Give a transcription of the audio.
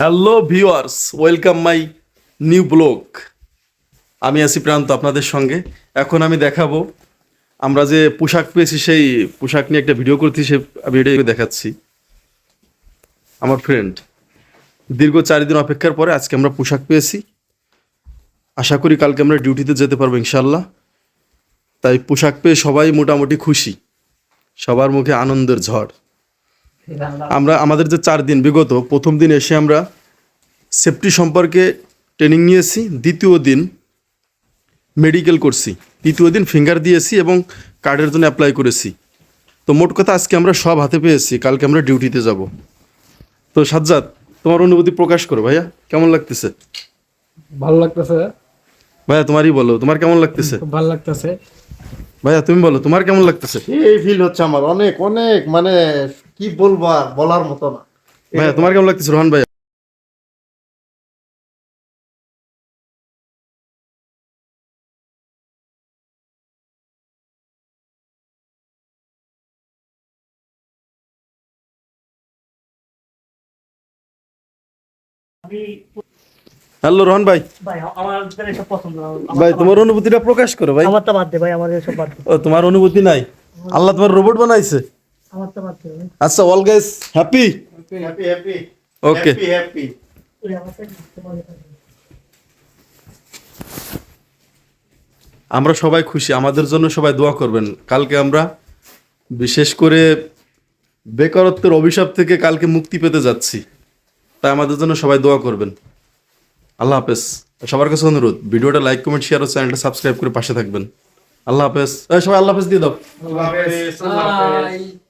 Hello viewers welcome my new blog আমি আছি প্রান্ত আপনাদের সঙ্গে। এখন আমি দেখাবো। আমরা যে পোশাক পেয়েছি, সেই পোশাক নিয়ে একটা ভিডিও করছি, সেই ভিডিও দেখাচ্ছি। আমার ফ্রেন্ড দীর্ঘ চার দিন অপেক্ষার পরে আজকে আমরা পোশাক পেয়েছি। আশা করি কালকে আমরা ডিউটিতে যেতে পারব ইনশাল্লাহ তাই পোশাক পেয়ে সবাই মোটামুটি খুশি। সবার মুখে আনন্দের ঝড়। আমরা আমাদের যে চার দিন বিগত প্রথম দিন এসে আমরা সেফটি সম্পর্কে ট্রেনিং নিয়েছি দ্বিতীয় দিন মেডিকেল করছি তৃতীয় দিন ফিঙ্গার দিয়েছি এবং কার্ডের জন্য অ্যাপ্লাই করেছি। তো মোট কথা আজকে আমরা সব হাতে পেয়েছি কালকে আমরা ডিউটিতে যাব। তো সাজ্জাদ তোমার অনুভূতি প্রকাশ করো ভাইয়া কেমন লাগতেছে? ভালো লাগতেছে। ভাইয়া তোমারই বলো তোমার কেমন লাগতেছে? ভালো লাগতেছে। ভাইয়া তুমি বলো তোমার কেমন লাগতেছে? এই ফিল হচ্ছে আমার অনেক অনেক মানে কি বলব আর বলার মতো না। ভাইয়া তোমার কেমন লাগতেছে রোহান ভাইয়া হ্যালো রোহন ভাই। ভাই আমার এসব পছন্দ ভাই তোমার অনুভূতিটা প্রকাশ করো ভাই। আমারটা বাদ দে ভাই আমার এসব বাদ ও তোমার অনুভূতি নাই? আল্লাহ তোমার রোবট বানাইছে? ভাই আচ্ছা all guys happy happy happy okay happy. আমরা সবাই খুশি আমাদের জন্য সবাই দোয়া করবেন। কালকে আমরা বিশেষ করে বেকারত্বের অভিশাপ থেকে কালকে মুক্তি পেতে যাচ্ছি। তাই আমাদের জন্য সবাই দোয়া করবেন। আল্লাহ হাফেজ। সবার কাছে অনুরোধ ভিডিওটা লাইক কমেন্ট শেয়ার ও চ্যানেলটা সাবস্ক্রাইব করে পাশে থাকবেন। আল্লাহ হাফেজ। সবাই আল্লাহ হাফেজ দিয়ে দাও। আল্লাহ হাফেজ।